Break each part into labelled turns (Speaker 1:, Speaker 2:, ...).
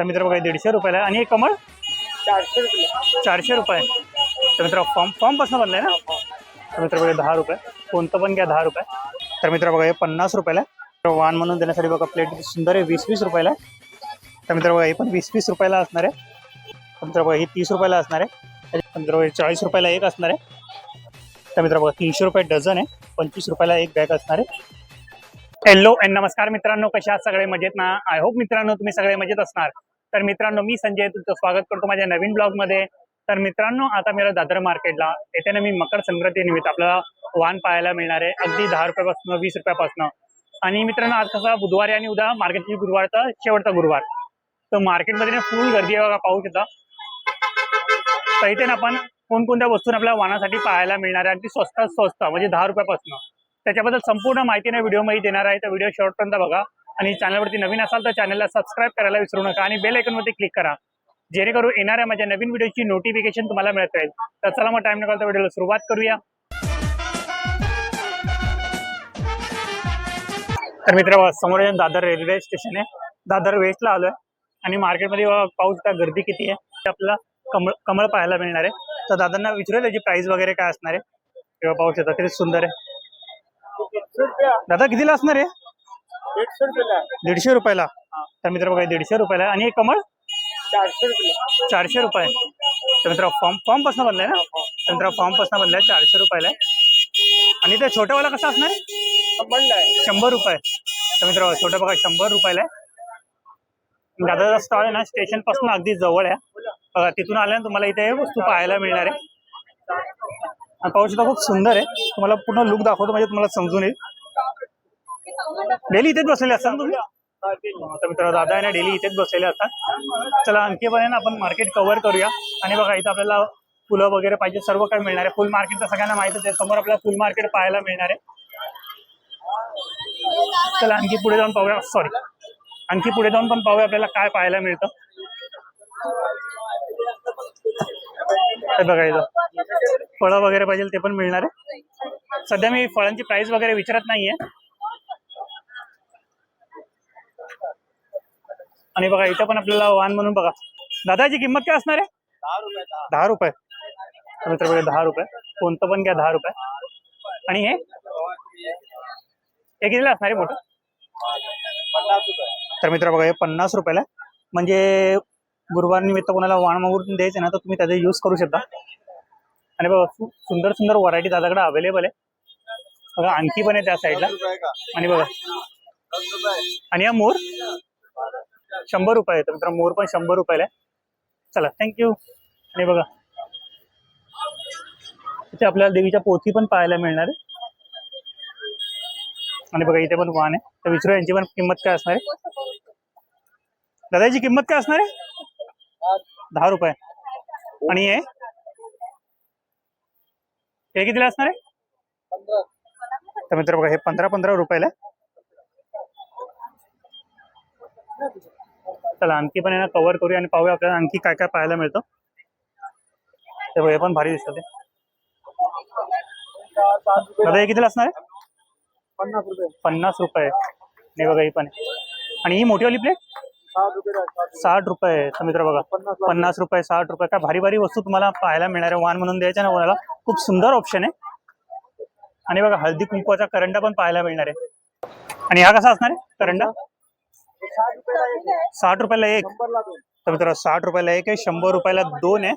Speaker 1: तर मित्र बघा दीडशे रुपयाला आहे. आणि हे कमळ?
Speaker 2: चारशे रुपये.
Speaker 1: चारशे रुपये. तर मित्र फॉर्म फॉर्मपासून बनलं आहे ना? तर मित्र बघा दहा रुपये. कोणतं पण घ्या दहा रुपये. तर मित्र बघा हे पन्नास रुपयाला आहे. तर वाण म्हणून देण्यासाठी बघा प्लेट किती सुंदर आहे वीस वीस रुपयाला आहे. तर मित्र बघा हे पण वीस वीस रुपयाला असणार आहे. तर मित्र बघा ही तीस रुपयाला असणार आहे. तर मित्र बघा हे चाळीस रुपयाला एक असणार आहे. तर मित्र बघा तीनशे रुपये डझन आहे. पंचवीस रुपयाला एक बॅग असणार आहे. हॅलो अँड नमस्कार मित्रांनो कशा आहात? सगळे मजेत ना? आय होप मित्रांनो तुम्ही सगळे मजेत असणार. तर मित्रांनो मी संजय तुमचं स्वागत करतो माझ्या नवीन ब्लॉगमध्ये. तर मित्रांनो आता मला दादर मार्केटला. येथे ना मी मकर संक्रांती निमित्त आपल्याला वाहन पाहायला मिळणार आहे. अगदी दहा रुपयापासून वीस रुपयापासून. आणि मित्रांनो आज कसा बुधवार आणि उद्या मार्केटची गुरुवारचा शेवटचा गुरुवार. तर मार्केटमध्ये ना फुल गर्दी आहे बघा पाहू शकता तर इथे ना आपण कोणकोणत्या वस्तू आपल्या वाहनासाठी पाहायला मिळणार आहे. अगदी स्वस्तात स्वस्त म्हणजे दहा रुपयापासून. त्याच्याबद्दल संपूर्ण माहिती ना व्हिडिओमध्ये देणार आहे. तर व्हिडिओ शेवटपर्यंत बघा. आणि चॅनलवरती नवीन असाल तर चॅनलला सबस्क्राईब करायला विसरू नका आणि बेल आयकॉनवरती क्लिक करा. जेणेकरून येणाऱ्या माझ्या नवीन व्हिडिओची नोटिफिकेशन तुम्हाला मिळत राहील. तर चला मग टाइम निघाल तर व्हिडिओला सुरुवात करूया. तर मित्र समोर दादर रेल्वे स्टेशन आहे. दादर वेस्टला आलोय. आणि मार्केटमध्ये पाऊस पाहू गर्दी किती आहे? ते आपल्याला कमळ कमळ पाहायला मिळणार आहे. तर दादांना विचारूया त्याची प्राइस वगैरे काय असणार आहे? तेव्हा पाऊस येतात किती सुंदर आहे. दादा कितीला असणार आहे?
Speaker 2: दीडशे रुपयाला.
Speaker 1: दीडशे रुपयाला? तर मित्र बघा दीडशे रुपयाला. आहे. आणि हे कमळ?
Speaker 2: चारशे रुपये.
Speaker 1: चारशे रुपये. तर मित्र फॉर्म फॉर्मपासून बनलाय ना? तर मित्र फॉर्मपासून बनलाय चारशे रुपयाला. आहे. आणि ते छोटंवाला कसं असणार? आहे?
Speaker 2: संबंध आहे.
Speaker 1: शंभर रुपये. तर मित्र छोटं बघा शंभर रुपयाला आहे. दादाचा स्टॉल आहे ना स्टेशनपासून अगदी जवळ आहे. बघा तिथून आल्यानंतर तुम्हाला इथे हे वस्तू पाहायला मिळणार आहे. आणि पाहू शकता खूप सुंदर आहे. तुम्हाला पूर्ण लुक दाखवतो म्हणजे तुम्हाला समजून येईल. डेली इथेच बसलेले असतात ना तुम्ही? तर मित्र दादा आहे ना डेली इथेच बसलेले असतात चला आणखी पण आहे ना आपण मार्केट कव्हर करूया. आणि बघा इथं आपल्याला फुलं वगैरे पाहिजे सर्व काही मिळणार आहे. फुल मार्केट तर सगळ्यांना माहितच आहे समोर आपल्याला फुल मार्केट पाहायला मिळणार आहे. चला आणखी पुढे जाऊन पाहूया. सॉरी आणखी पुढे जाऊन पण पाहूया आपल्याला काय पाहायला मिळतं. बघा इथं. फळं वगैरे पाहिजे ते पण मिळणार आहे. सध्या मी फळांची प्राइस वगैरे विचारत नाहीये. आणि बघा इथं पण आपल्याला वाहन म्हणून बघा. दादाची किंमत काय असणार आहे?
Speaker 2: दहा रुपये.
Speaker 1: मित्र बघा दहा रुपये. कोणतं पण घ्या दहा रुपये. आणि हे? हे कितीला असणार आहे मोठं? तर मित्र बघा हे पन्नास रुपयाला म्हणजे गुरुवार निमित्त कोणाला वाण मागून द्यायचं ना तर तुम्ही त्याचा यूज करू शकता. आणि बघा सुंदर सुंदर व्हरायटी दादाकडे अवेलेबल आहे. बघा आणखी पण आहे त्या साईडला आणि बघा. आणि हा मोर? शंभर रुपये आहे तर मित्र मोर पण शंभर रुपयाला आहे. चला थँक्यू आणि बघा इथे आपल्याला देवीच्या पोथी पण पाहायला मिळणार आहे. आणि बघा इथे पण वाहन आहे. तर विचारू यांची पण किंमत काय असणार आहे? दादाची किंमत काय असणार आहे? दहा रुपये. आणि हे? हे कितीला असणार आहे? तर मित्र बघा हे पंधरा पंधरा रुपयाला आहे. चला आणखी पण आहे ना कव्हर करूया आणि पाहूया आपल्याला आणखी काय काय पाहायला मिळतं. ते हे पण भारी दिसतं ते.
Speaker 2: रुपये
Speaker 1: दादा हे कितीला असणार आहे?
Speaker 2: पन्नास रुपये.
Speaker 1: पन्नास रुपये. नाही बघा ही पण. आहे आणि ही मोठीवाली प्लेट
Speaker 2: साठ रुपये
Speaker 1: तर मित्र बघा
Speaker 2: पन्नास
Speaker 1: रुपये. साठ रुपये. काय भारी भारी वस्तू तुम्हाला पाहायला मिळणार आहे. वाहन म्हणून द्यायचं ना कोणाला. खूप सुंदर ऑप्शन आहे. आणि बघा हळदी कुंकवाचा करंडा पण पाहायला मिळणार आहे. आणि हा कसा असणार आहे? करंडा?
Speaker 2: साठ रुपयाला एक।
Speaker 1: तर मित्र साठ रुपयाला एक आहे शंभर रुपयाला दोन आहे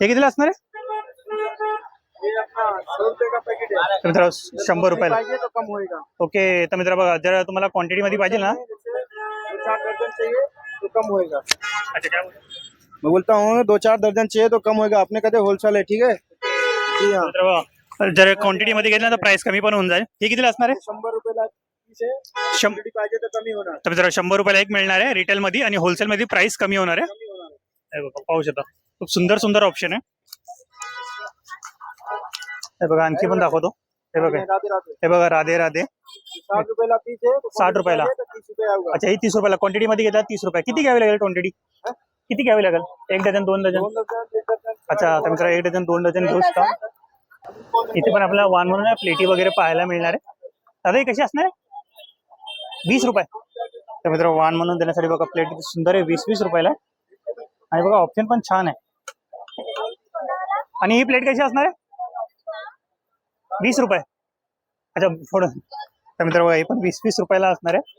Speaker 1: हे कितीला असणार आहे तर मित्र शंभर रुपयाला
Speaker 2: तो
Speaker 1: ओके तर मित्र बघा जर तुम्हाला क्वांटिटी मध्ये पाहिजे ना।
Speaker 2: तो कम होएगा
Speaker 1: अच्छा काय
Speaker 2: मैं बोलता हूँ दो चार दर्जन चाहिए तो कम होएगा। आपने कहते होलसेल है ठीक है? जी हाँ।
Speaker 1: जर क्वांटिटी मध्ये घेतलं तर प्राइस कमी पण होऊन जाईल। हे कितीला असणार आहे
Speaker 2: शंभर रुपयाला तीस आहे
Speaker 1: शं-
Speaker 2: क्वांटिटी पाहिजे तर कमी होणार.
Speaker 1: तर शंभर रुपयाला एक मिळणार आहे रिटेल मध्ये आणि होलसेल मध्ये प्राइस कमी होणार आहे.
Speaker 2: कमी होणार
Speaker 1: हे बघा पाहू शकता. खूप सुंदर सुंदर ऑप्शन आहे. हे बघा आणखी पण दाखवतो. हे बघा.
Speaker 2: राधे राधे
Speaker 1: हे बघा राधे राधे.
Speaker 2: साठ रुपयाला पीस आहे
Speaker 1: 60 रुपयाला.
Speaker 2: तीस रुपये
Speaker 1: अच्छा ही तीस रुपयाला. क्वांटिटी मध्ये घेतला तीस रुपये. किती घ्यावी लागेल क्वांटिटी? किती घ्यावी लागेल? एक डझन दोन डझन?
Speaker 2: दोन डझन एक डझन
Speaker 1: अच्छा तर मित्र एक डझन दोन डझन घेऊ शकता. इथे पण आपल्याला वान म्हणून प्लेटी वगैरे पाहायला मिळणार आहे. दादा ही कशी असणार आहे? वीस रुपये. तर मित्र वाण म्हणून देण्यासाठी बघा प्लेट सुंदर आहे वीस वीस रुपयाला. आहे. आणि बघा ऑप्शन पण छान आहे. आणि ही प्लेट कशी असणार आहे? वीस रुपये. अच्छा थोडं तर मित्र बघा ही पण वीस वीस रुपयाला असणार आहे.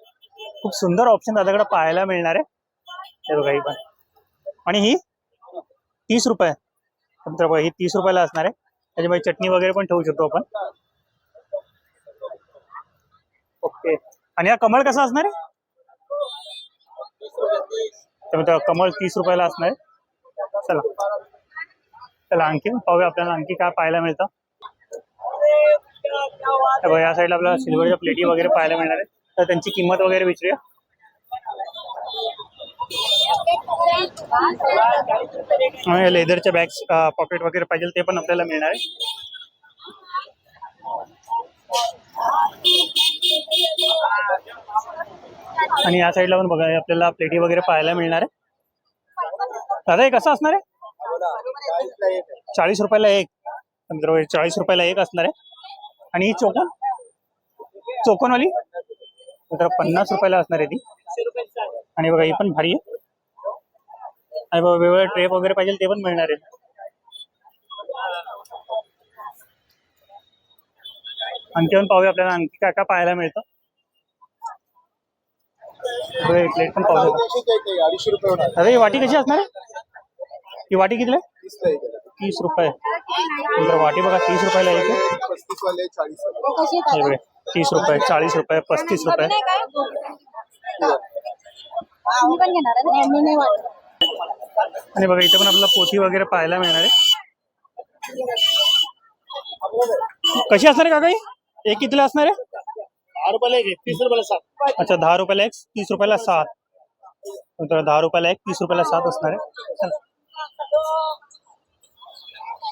Speaker 1: खूप सुंदर ऑप्शन दादाकडे पाहायला मिळणार आहे. हे बघा ही पण. आणि ही तीस रुपये. तर मित्र बघा ही तीस रुपयाला असणार आहे. त्याच्यामध्ये चटणी वगैरे पण ठेवू शकतो आपण. ओके. आणि हा कमळ कसा असणार आहे? तर कमळ तीस रुपयाला असणार आहे. चला. चला आणखी पाहूया आपल्याला आणखी काय पाहायला मिळतं. तर बघा, या साईडला आपल्याला सिल्वरच्या प्लेटी वगैरे पाहायला मिळणार आहे तर त्यांची किंमत वगैरे विचारूया. लेदरच्या बॅग्स पॉकेट वगैरे पाहिजे ते पण आपल्याला मिळणार आहे. आणि या साईडला पण बघा आपल्याला प्लेटी वगैरे पाहायला मिळणार आहे. दादा हे कसं असणार आहे? चाळीस रुपयाला एक. चाळीस रुपयाला एक असणार आहे. आणि ही चोकोन? चोकोनवाली? पन्नास रुपयाला असणार आहे ती. आणि बघा ही पण भारी आहे. आणि बघा वेगवेगळे ट्रेप वगैरे पाहिजे ते पण मिळणार आहे. आणखी पण पाहूया आपल्याला आणखी काय काय पाहायला मिळतं. एक प्लेट पण पाहू
Speaker 2: अडीचशे रुपये
Speaker 1: अरे वाटी कशी असणार आहे? ही वाटी किती तीस रुपये. वाटी बघा तीस रुपयाला एक तीस रुपये चाळीस रुपये पस्तीस रुपये. आणि बघा इथे पण आपल्याला पोथी वगैरे पाहायला मिळणार आहे. कशी असणार आहे काका काही एक कितीला असणार आहे
Speaker 2: दहा रुपयाला एक तीस रुपयाला सात।
Speaker 1: अच्छा दहा रुपयाला एक तीस रुपयाला सात। नंतर दहा रुपयाला एक तीस रुपयाला सात असणार आहे. चला.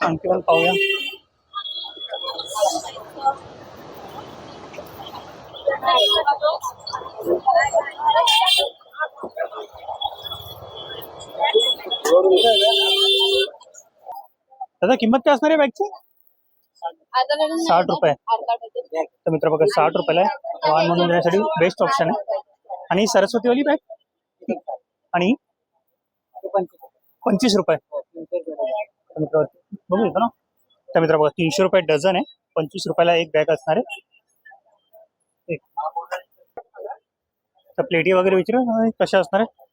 Speaker 1: आणखी पण पाहूया. दादा किंमत काय असणार आहे बॅगची साठ रुपये. तर मित्र बघा साठ रुपयाला आहे. वाहन म्हणून देण्यासाठी बेस्ट ऑप्शन आहे. आणि ही सरस्वतीवाली बॅग आणि पंचवीस रुपये. तर मित्र बघू येतो ना? तर मित्र बघा तीनशे रुपये डझन आहे. पंचवीस रुपयाला एक बॅग असणार आहे. तर प्लेटी वगैरे विचारू? कशा असणार आहे?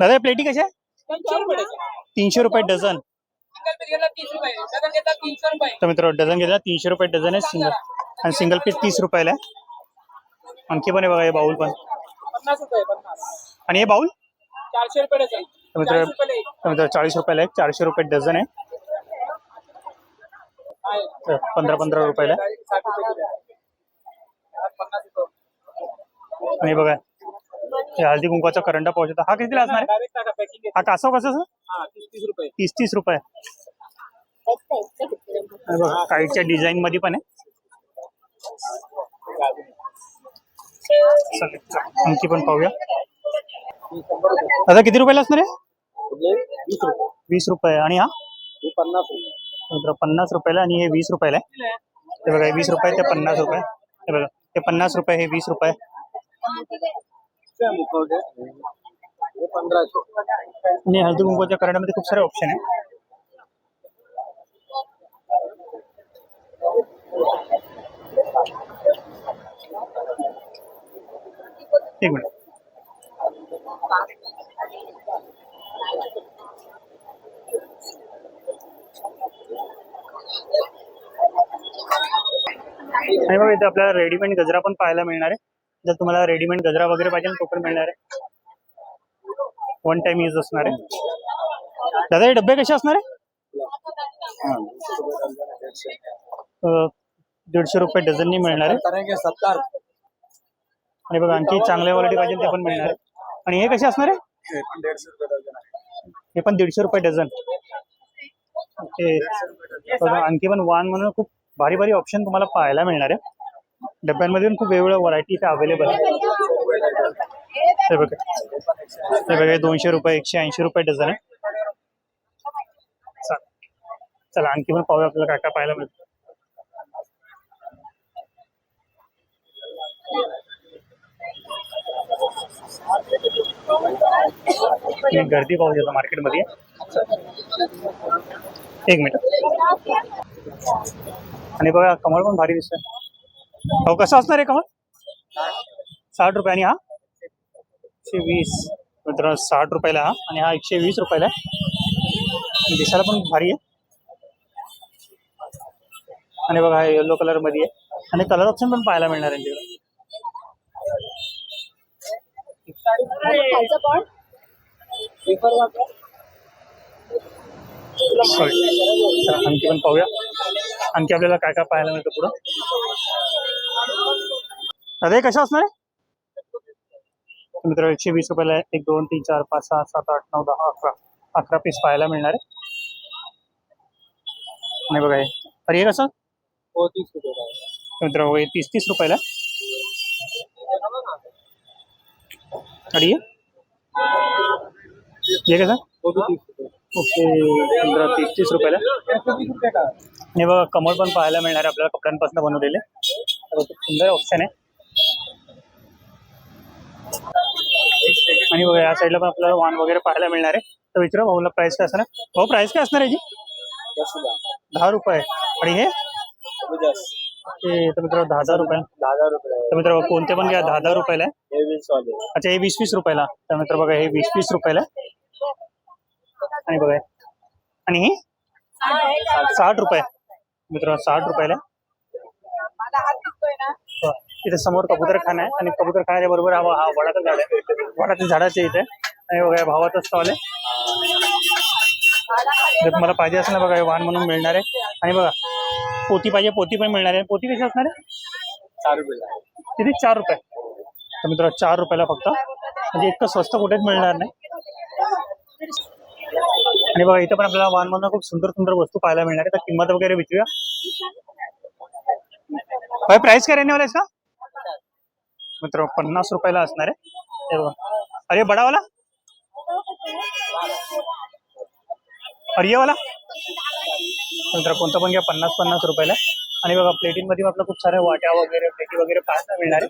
Speaker 1: दादा प्लेटी कशा आहे? तीनशे रुपये डझन तर मित्र डझन घेतला तीनशे रुपये. डझन आहे सिंगल आणि सिंगल पीस तीस रुपयाला आहे. आणखी पण आहे बघा हे बाऊल पण. आणि हे बाऊल
Speaker 3: चारशे रुपये डझन.
Speaker 1: तर मित्र मित्र चाळीस रुपयाला आहे चारशे रुपये डझन आहे. पंधरा पंधरा रुपयाला आणि बघा हळदी कुंकवाचा करंडा पाहू हा कितीला असणार आहे? हा कासव कसं
Speaker 3: हा तीस तीस रुपये.
Speaker 1: बघा काहीच्या डिझाईन मध्ये पण आहे. आणखी पण पाहूया. दादा किती रुपयाला असणार आहे?
Speaker 2: वीस रुपये.
Speaker 1: वीस रुपये. आणि हा?
Speaker 2: पन्नास
Speaker 1: पन्नास रुपयाला आणि हे वीस रुपयाला आहे. हे बघा वीस रुपये ते पन्नास रुपये. हे बघा हे पन्नास रुपये हे वीस रुपये.
Speaker 2: मुखवटे? हे पंधराशे.
Speaker 1: आणि हळदी कुंकवाच्या करण्यामध्ये खूप सारे ऑप्शन आहे. एक मिनिट. आणि बघा इथे आपल्याला रेडीमेड गजरा पण पाहायला मिळणार आहे. जर तुम्हाला रेडीमेड गजरा वगैरे पाहिजे तो पण मिळणार आहे. वन टाइम यूज असणार आहे. दादा हे डबे कसे असणार आहे? दीडशे रुपये डझननी मिळणार आहे.
Speaker 2: सत्तर
Speaker 1: आणि बघा आणखी चांगल्या क्वालिटी पाहिजे ते पण मिळणार आहे. आणि हे कसे असणार आहे?
Speaker 2: हे पण दीडशे रुपये डझन.
Speaker 1: ओके बघा आणखी पण वान म्हणून खूप भारी भारी ऑप्शन तुम्हाला पाहायला मिळणार आहे. डब्यांमध्ये पण खूप वेगवेगळ्या व्हरायटी इथे अवेलेबल आहे बघा. बघा दोनशे रुपये एकशे ऐंशी रुपये डझन आहे. चला. आणखी पण पाहूया आपल्याला काय काय पाहायला मिळतं. गर्दी पाहू शकता मार्केटमध्ये. एक मिनिट. आणि बघा कमळ पण भारी दिसतं हो कसं असणार आहे का साठ रुपयाने हा? एकशे वीस. मित्रांनो साठ रुपयाला हा आणि हा एकशे वीस रुपयाला आहे. दिसायला पण भारी आहे. आणि बघा हा येलो कलरमध्ये आहे. आणि कलर ऑप्शन पण पाहायला मिळणार आहे तिकडे. सॉरी आणखी पण पाहूया. आणखी आपल्याला काय काय पाहायला मिळतं पुढं? दादा कशा असणार आहे? मित्र एकशे वीस रुपयाला. एक दोन तीन चार पाच सहा सात आठ नऊ दहा अकरा. अकरा पीस पाहायला मिळणार आहे. आणि बघा हे. अरे हे कसं?
Speaker 3: हो तीस.
Speaker 1: मित्र हे तीस तीस रुपयाला. हे? हे कसं?
Speaker 3: हो तीस रुपये.
Speaker 1: ओके पंधरा तीस तीस रुपयाला? आणि बघा कमळ पण पाहायला मिळणार आहे आपल्याला कपड्यांपासून बनवलेले. सुंदर ऑप्शन आहे. आणि बघा या साईडला पण आपल्याला वाण वगैरे पाहायला मिळणार आहे. तर विचारा भाऊला प्राइस काय असणार भाऊ प्राइस काय असणार आहे जी. दहा रुपये. आणि हे? तर मित्र दहा दहा रुपये
Speaker 3: दहा हजार रुपये.
Speaker 1: तर मित्र कोणते पण घ्या दहा दहा रुपयाला आहे.
Speaker 3: हे
Speaker 1: अच्छा हे वीस वीस रुपयाला. तर मित्र बघा हे वीस वीस रुपयाला आणि बघा. आणि ही? साठ रुपये. मित्र साठ रुपयाला. इथे समोर कबूतर खाना आहे. आणि कबूतर खाण्याच्या बरोबर हा हा वडाचं झाड आहे. वडाच्या झाडाच्या इथे. आणि बघा भावाचा स्टॉल आहे. जर तुम्हाला पाहिजे असेल ना बघा वाहन म्हणून मिळणार आहे. आणि बघा पोती पाहिजे पोती पण मिळणार आहे. पोती कशी असणार आहे?
Speaker 3: चार रुपये
Speaker 1: किती? चार रुपये. तर मित्र चार रुपयाला फक्त. म्हणजे इतकं स्वस्त कुठेच मिळणार नाही. आणि बघा इथं पण आपल्याला वाहन म्हणून खूप सुंदर सुंदर वस्तू पाहायला मिळणार आहे. तर किंमत वगैरे विचारूया. भाई प्राइस काय है इसका मित्र पन्नास रुपयाला असणार आहे. बघा. अरे बडा वाला अरे ये वाला मित्र कोणतं पण घ्या पन्नास पन्नास रुपयाला. आणि बघा प्लेटिंगमध्ये आपलं खूप साऱ्या वाट्या वगैरे प्लेटी वगैरे पाहायला मिळणार आहे.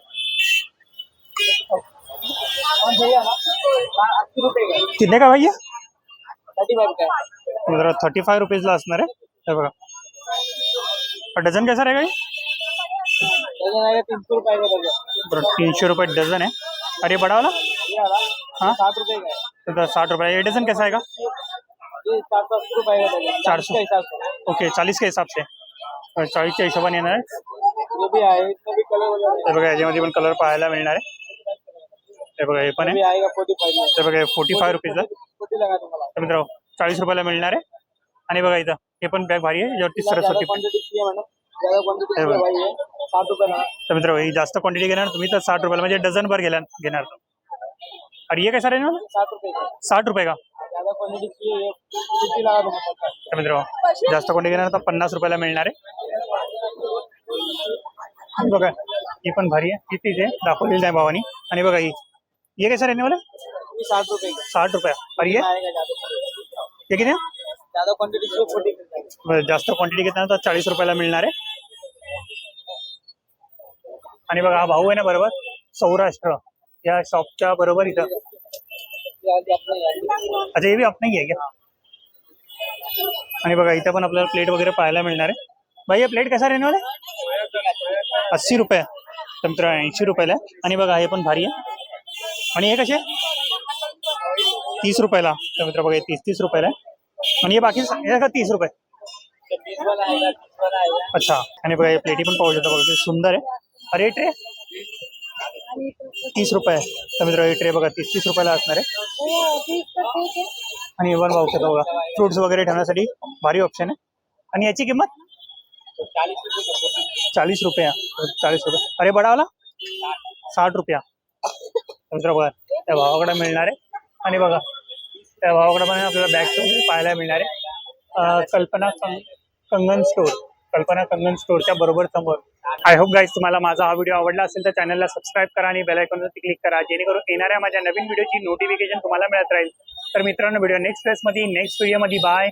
Speaker 3: रुपये. का
Speaker 1: का भैया
Speaker 3: थर्टी फाइव का
Speaker 1: मित्र थर्टी फाय रुपीजला असणार आहे. हे बघा. और डझन कैसा रहेगा ये?
Speaker 3: डझन आहे तीन सौ रुपये का डझन.
Speaker 1: बरं तीनशे रुपये डझन आहे. अरे बड़ा वाला
Speaker 3: ये वाला
Speaker 1: हाँ?
Speaker 3: साठ रुपये का है
Speaker 1: तो साठ रुपये. ये डझन कैसा आएगा
Speaker 3: ये चार सौ अस्सी रुपये का डझन.
Speaker 1: चार
Speaker 3: चालीस
Speaker 1: सौ।
Speaker 3: का हिसाब से
Speaker 1: ओके चाळीस के हिसाब से तर चाळीसच्या हिशोबाने येणार आहे
Speaker 3: ये भी आहे इसमें भी कलर वगैरह
Speaker 1: हे बघा याच्यामध्ये पण कलर पाहायला मिळणार आहे. हे बघा हे पण
Speaker 3: ये भी
Speaker 1: आहे
Speaker 3: आएगा फोर्टी फाइव में
Speaker 1: हे बघा फोर्टी फाय रुपीजला
Speaker 3: फोर्टी लगा तुम्हाला
Speaker 1: तर मित्र चाळीस रुपयाला मिळणार आहे. आणि बघा इथं हे पण बॅग भारी आहे याच्यावरती सरस्वती है
Speaker 3: रुपये
Speaker 1: तर मित्र ही जास्त क्वांटिटी घेणार तुम्ही तर साठ रुपयाला म्हणजे डझन भर घेणार घेणार. आणि ये कैसा रहेगा
Speaker 3: साठ रुपये का?
Speaker 1: रुपये तर मित्र जास्त क्वांटिटी घेणार तर पन्नास रुपयाला मिळणार आहे. आणि बघा ही पण भारी आहे ही आहे दाखवलेली आहे भावानी. आणि बघा ही. ये कैसा रहने वाला है?
Speaker 3: साठ रुपये का।
Speaker 1: साठ रुपये और ये? ये किती आहे?
Speaker 3: ज़्यादा क्वांटिटी
Speaker 1: जास्त क्वांटिटी घेताना तर चाळीस रुपयाला मिळणार आहे आणि बघा हा भाऊ आहे ना बरोबर? सौराष्ट्र. या शॉपच्या बरोबर इथं. अच्छा हे बी आपण ही आहे क्या? आणि बघा इथं पण आपल्याला प्लेट वगैरे पाहायला मिळणार आहे. भाई ये प्लेट कसा रहने वाला है? अस्सी रुपये. तर मित्र ऐंशी रुपयाला आणि बघा हे पण भारी आहे. आणि हे कसे? तीस रुपयाला. तर मित्र बघा तीस तीस रुपयाला आणि हे बाकी हे का तीस रुपये. अच्छा. आणि बघा हे प्लेटी पण पाहू शकता बघा सुंदर आहे. अरे ट्रे तीस रुपये तर मित्र हे ट्रे बघा तीस तीस रुपयाला असणार आहे. आणि वन पाहू शकता बघा फ्रुट्स वगैरे ठेवण्यासाठी भारी ऑप्शन आहे. आणि याची किंमत?
Speaker 3: रुपये
Speaker 1: चाळीस रुपया चाळीस रुपये. अरे बडावला? साठ रुपया. मित्र बघा त्या भावाकडे मिळणार आहे. आणि बघा त्या भावाकडे पण आपल्याला बॅग पाहायला मिळणार आहे. कल्पना कंगन स्टोर कल्पना कंगन स्टोरच्या बरोबर समोर. आय होप गाईज तुम्हाला माझा हा व्हिडिओ आवडला असेल तर चॅनलला सबस्क्राईब करा आणि बेल आयकॉनवरती क्लिक करा. जेणेकरून येणाऱ्या माझ्या नवीन व्हिडिओची नोटिफिकेशन तुम्हाला मिळत राहील. तर मित्रांनो व्हिडिओ नेक्स्टमध्ये नेक्स्ट व्हिडिओमध्ये बाय